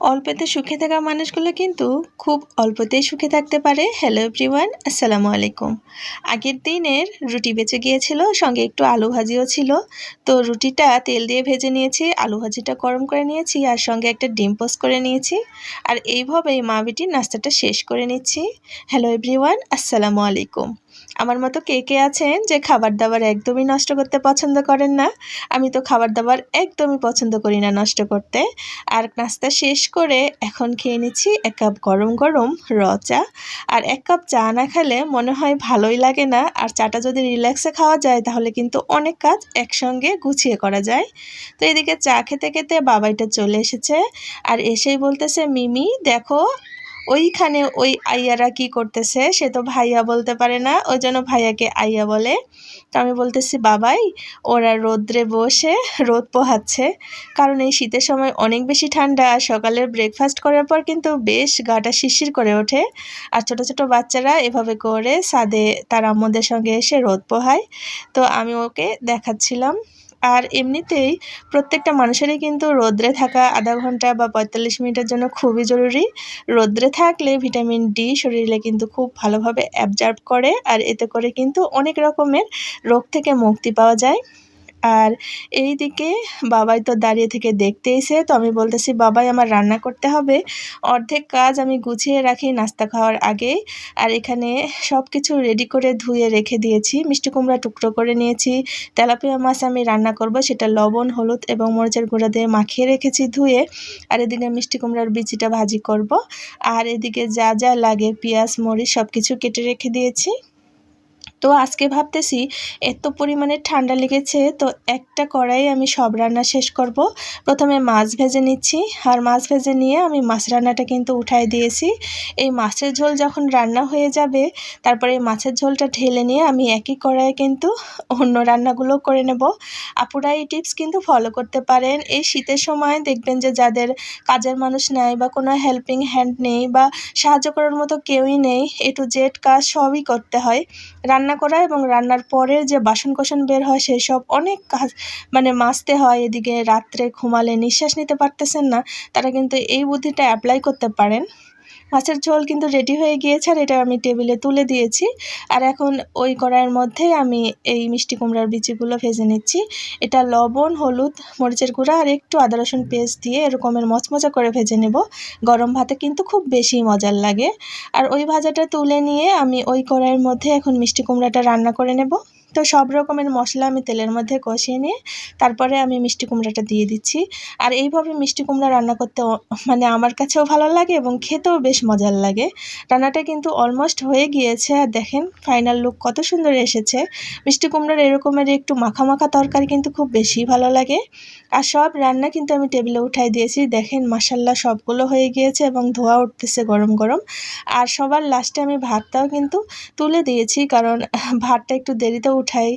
অল্পতে সুখে থাকা মানুষগুলো কিন্তু খুব অল্পতেই সুখে থাকতে পারে। হ্যালো এভরিওয়ান আসসালামু আলাইকুম। আগের দিনের রুটি বেঁচে গিয়েছিল, সঙ্গে একটু আলু ভাজিও ছিল। তো রুটিটা তেল দিয়ে ভেজে নিয়েছি, আলু ভাজিটা গরম করে নিয়েছি আর সঙ্গে একটা ডিম পোস্ট করে নিয়েছি। আর এইভাবেই মা বেটির নাস্তাটা শেষ করে নিচ্ছি। হ্যালো এভরিওয়ান আসসালামু আলাইকুম। আমার মতো কে কে আছেন যে খাবার দাবার একদমই নষ্ট করতে পছন্দ করেন না? আমি তো খাবার দাবার একদমই পছন্দ করি না নষ্ট করতে। আর নাস্তা শেষ করে এখন খেয়ে নিচ্ছি এক কাপ গরম গরম র চা। আর এক কাপ চা না খেলে মনে হয় ভালোই লাগে না। আর চাটা যদি রিল্যাক্সে খাওয়া যায় তাহলে কিন্তু অনেক কাজ একসঙ্গে গুছিয়ে করা যায়। তো এদিকে চা খেতে খেতে বাবাইটা চলে এসেছে। আর এসেই বলতেছে, মিমি, দেখো ওইখানে ওই আইয়ারা কি করতেছে, সে তো ভাইয়া বলতে পারে না, ওই জন্য ভাইয়াকে আইয়া বলে। তো আমি বলতেছি, বাবাই, ওরা রোদ্রে বসে রোদ পোহাচ্ছে। কারণ এই শীতের সময় অনেক বেশি ঠান্ডা আর সকালের ব্রেকফাস্ট করার পর কিন্তু বেশ গাটা শিরশির করে ওঠে। আর ছোট ছোট বাচ্চারা এভাবে করে সাদে তার আম্মদের সঙ্গে এসে রোদ পোহায়। তো আমি ওকে দেখাচ্ছিলাম। আর এমনিতেই প্রত্যেকটা মানুষেরই কিন্তু রোদ্রে থাকা আধা ঘণ্টা বা পঁয়তাল্লিশ মিনিটের জন্য খুবই জরুরি। রোদ্রে থাকলে ভিটামিন ডি শরীরে কিন্তু খুব ভালোভাবে অ্যাবজার্ভ করে আর এতে করে কিন্তু অনেক রকমের রোগ থেকে মুক্তি পাওয়া যায়। আর এই দিকে বাবাই তো দাঁড়িয়ে থেকে দেখতেইছে তো আমি বলতেছি, বাবাই, আমার রান্না করতে হবে। অর্ধেক কাজ আমি গুছিয়ে রাখি নাস্তা খাওয়ার আগে। আর এখানে সব কিছু রেডি করে ধুয়ে রেখে দিয়েছি। মিষ্টি কুমড়া টুকরো করে নিয়েছি। তেলাপিয়া মাছ আমি রান্না করব, সেটা লবণ, হলুদ এবং মরিচের গুঁড়া দিয়ে মাখিয়ে রেখেছি ধুয়ে। আর এদিকে মিষ্টি কুমড়ার বিচিটা ভাজি করব। আর এদিকে যা যা লাগে, পেঁয়াজ, মরিচ সব কিছু কেটে রেখে দিয়েছি। তো আজকে ভাবতেছি, এত পরিমাণে ঠান্ডা লেগেছে, তো একটা কড়াই আমি সব রান্না শেষ করব। প্রথমে মাছ ভেজে নিচ্ছি, আর মাছ ভেজে নিয়ে আমি মাছ রান্নাটা কিন্তু উঠাই দিয়েছি। এই মাছের ঝোল যখন রান্না হয়ে যাবে, তারপরে এই মাছের ঝোলটা ঢেলে নিয়ে আমি একই কড়াইয়ে কিন্তু অন্য রান্নাগুলো করে নেব। আপুরা এই টিপস কিন্তু ফলো করতে পারেন। এই শীতের সময় দেখবেন যে যাদের কাজের মানুষ নেই বা কোনো হেল্পিং হ্যান্ড নেই বা সাহায্য করার মতো কেউই নেই এ টু জেড কাজ সবই করতে হয়। রান্না রান্না করা এবং রান্নার পরে যে বাসন কোসন বের হয় সেই সব অনেক কাজ মানে মাজতে হয়, এদিকে রাত্রে ঘুমালে নিঃশ্বাস নিতে পারতেছেন না, তারা কিন্তু এই বুদ্ধিটা অ্যাপ্লাই করতে পারেন। মাছের ঝোল কিন্তু রেডি হয়ে গিয়েছে আর এটা আমি টেবিলে তুলে দিয়েছি। আর এখন ওই কড়াইয়ের মধ্যে আমি এই মিষ্টি কুমড়ার বিচিগুলো ভেজে নিচ্ছি। এটা লবণ, হলুদ, মরিচের গুঁড়া আর একটু আদা, রসুন পেস্ট দিয়ে এরকমের মচমচা করে ভেজে নেব। গরম ভাতে কিন্তু খুব বেশি মজার লাগে। আর ওই ভাজাটা তুলে নিয়ে আমি ওই কড়াইয়ের মধ্যে এখন মিষ্টি কুমড়াটা রান্না করে নেব। তো সব রকমের মশলা আমি তেলের মধ্যে কষিয়ে নিয়ে তারপরে আমি মিষ্টি কুমড়াটা দিয়ে দিচ্ছি। আর এইভাবে মিষ্টি কুমড়া রান্না করতে মানে আমার কাছেও ভালো লাগে এবং খেতেও বেশ মজার লাগে। রান্নাটা কিন্তু অলমোস্ট হয়ে গিয়েছে। আর দেখেন ফাইনাল লুক কত সুন্দর এসেছে। মিষ্টি কুমড়ার এরকমের একটু মাখা মাখা তরকারি কিন্তু খুব বেশি ভালো লাগে। আর সব রান্না কিন্তু আমি টেবিলে উঠাই দিয়েছি। দেখেন মাসাল্লা সবগুলো হয়ে গিয়েছে এবং ধোয়া উঠতেছে গরম গরম। আর সবার লাস্টে আমি ভাতটাও কিন্তু তুলে দিয়েছি কারণ ভাতটা একটু দেরিতে উঠাই।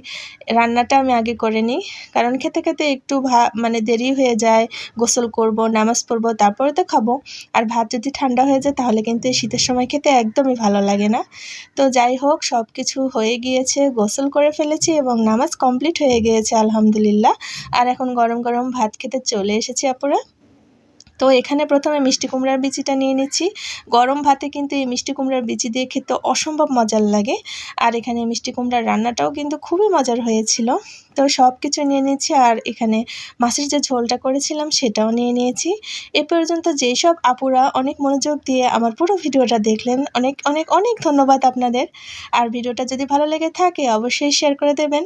রান্নাটা আমি আগে করে নিই, কারণ খেতে খেতে একটু ভা মানে দেরি হয়ে যায়, গোসল করব, নামাজ পড়ব, তারপরে তো খাব। আর ভাত যদি ঠান্ডা হয়ে যায়, তাহলে কিন্তু এই শীতের সময় খেতে একদমই ভালো লাগে না। তো যাই হোক সব কিছু হয়ে গিয়েছে, গোসল করে ফেলেছি এবং নামাজ কমপ্লিট হয়ে গিয়েছে, আলহামদুলিল্লাহ। আর এখন গরম গরম ভাত খেতে চলে এসেছি আপুরা। তো এখানে প্রথমে মিষ্টি কুমড়ার বিচিটা নিয়ে নিচ্ছি। গরম ভাতে কিন্তু এই মিষ্টি কুমড়ার বিচি দিয়ে খেতে অসম্ভব মজার লাগে। আর এখানে মিষ্টি কুমড়ার রান্নাটাও কিন্তু খুবই মজার হয়েছিল। তো সব কিছু নিয়ে নিয়েছি আর এখানে মাছের যে ঝোলটা করেছিলাম সেটাও নিয়ে নিয়েছি। এ পর্যন্ত যেই সব আপুরা অনেক মনোযোগ দিয়ে আমার পুরো ভিডিওটা দেখলেন, অনেক অনেক অনেক ধন্যবাদ আপনাদের। আর ভিডিওটা যদি ভালো লেগে থাকে অবশ্যই শেয়ার করে দেবেন।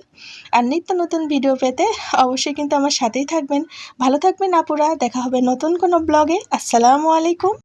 আর নিত্য নতুন ভিডিও পেতে অবশ্যই কিন্তু আমার সাথেই থাকবেন। ভালো থাকবেন আপুরা, দেখা হবে নতুন কোনো ব্লগে। আসসালামু আলাইকুম।